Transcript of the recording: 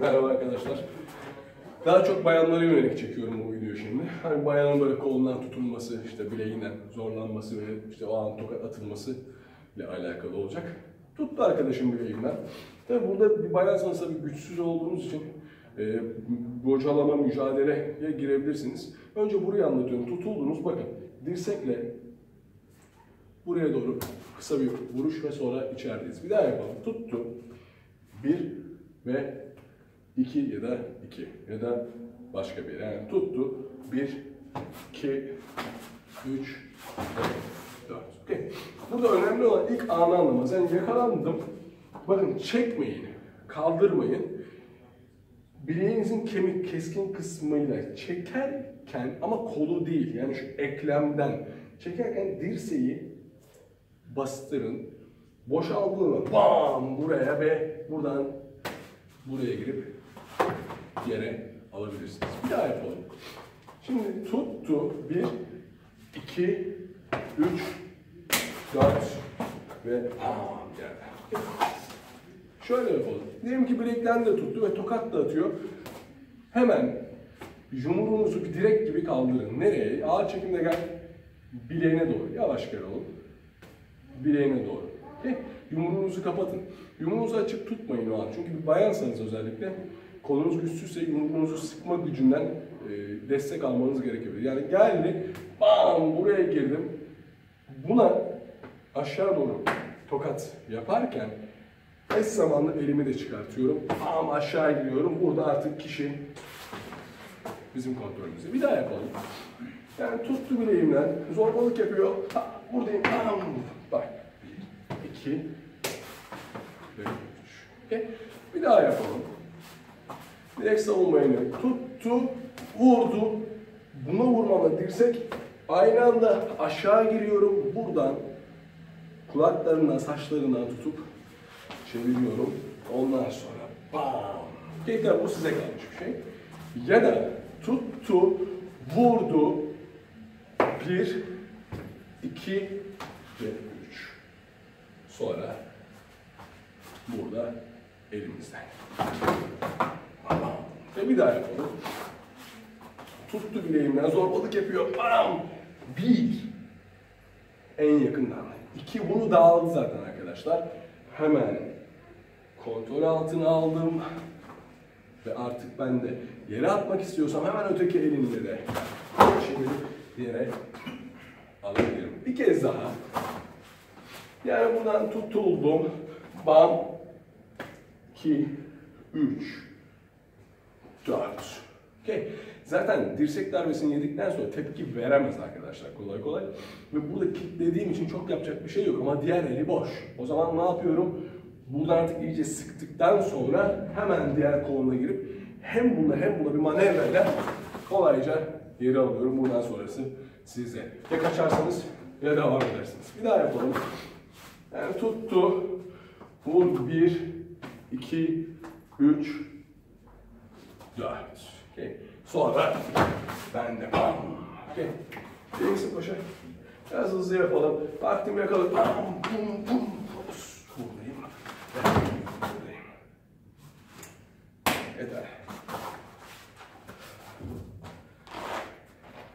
Merhaba arkadaşlar. Daha çok bayanlara yönelik çekiyorum bu videoyu şimdi. Hani bayanın böyle kolundan tutulması, işte bileğinden zorlanması ve işte o an tokat atılması ile alakalı olacak. Tuttu arkadaşım bileğimden. Tabi burada bir bayansanız tabii güçsüz olduğunuz için e, bocalama mücadeleye girebilirsiniz. Önce burayı anlatıyorum. Tutuldunuz bakın dirsekle buraya doğru kısa bir vuruş ve sonra içerideyiz. Bir daha yapalım. Tuttu. Bir ve iki ya da iki ya da başka bir. Yani tuttu. Bir, iki, üç, dört. Okay. Burada önemli olan ilk anı anlamanız. Yani yakalandım. Bakın çekmeyin, kaldırmayın. Bileğinizin kemik keskin kısmıyla çekerken ama kolu değil yani şu eklemden çekerken dirseği bastırın. Boşaldığında bam buraya ve buradan buraya girip yere alabilirsiniz. Bir daha yapalım. Şimdi tuttu. Bir, iki, üç, dört ve bam yerde. Şöyle yapalım. Diyelim ki bilekten de tuttu ve tokat da atıyor. Hemen yumruğunuzu bir direk gibi kaldırın. Nereye? Ağır çekimde gel. Bileğine doğru. Yavaş gel oğlum. Bileğine doğru. Yumruğunuzu kapatın. Yumruğunuzu açık tutmayın o an. Çünkü bir bayansanız özellikle kolunuz güçsüzse yumruğunuzu sıkma gücünden e, destek almanız gerekebilir. Yani geldi, bam buraya girdim. Buna aşağı doğru tokat yaparken eş zamanlı elimi de çıkartıyorum. Bam aşağı gidiyorum. Burada artık kişi bizim kontrolümüzde. Bir daha yapalım. Yani tuttu bileğimden, zorbalık yapıyor. Ha, buradayım, bam. Bak. Bir, iki, üç. Okay. Bir daha yapalım. Direkt savunmayı tuttu, vurdu. Buna vurmama dirsek aynı anda aşağı giriyorum. Buradan kulaklarından, saçlarından tutup çeviriyorum. Ondan sonra bam. Tekrar bu size kalmış bir şey. Ya da tuttu, vurdu. Bir, iki ve üç. Sonra burada elimizden. Ve bir daha yapalım. Tuttu bileğimden zorbalık yapıyor. Bam. Bir. En yakından. İki bunu dağıldı zaten arkadaşlar. Hemen kontrol altına aldım. Ve artık ben de yere atmak istiyorsam hemen öteki elimle de çevirip yere alabilirim. Bir kez daha. Yani buradan tutuldum. Bam. 2, 3, 4. Okay. Zaten dirsek darbesini yedikten sonra tepki veremez arkadaşlar kolay kolay. Ve burada kilitlediğim için çok yapacak bir şey yok ama diğer eli boş. O zaman ne yapıyorum? Buradan artık iyice sıktıktan sonra hemen diğer koluna girip hem bunda hem bunda bir manevrayla kolayca geri alıyorum. Buradan sonrası size. Ya kaçarsanız ya devam edersiniz. Bir daha yapalım. Yani tuttu. Vur bir, 2, 3, Güzel. Okay. Sonra ben de. Okay. Neyse paşa. Biraz hızlı yapalım. Vaktim yakalım. Bum bum. Buradayım. Buradayım. Yeter.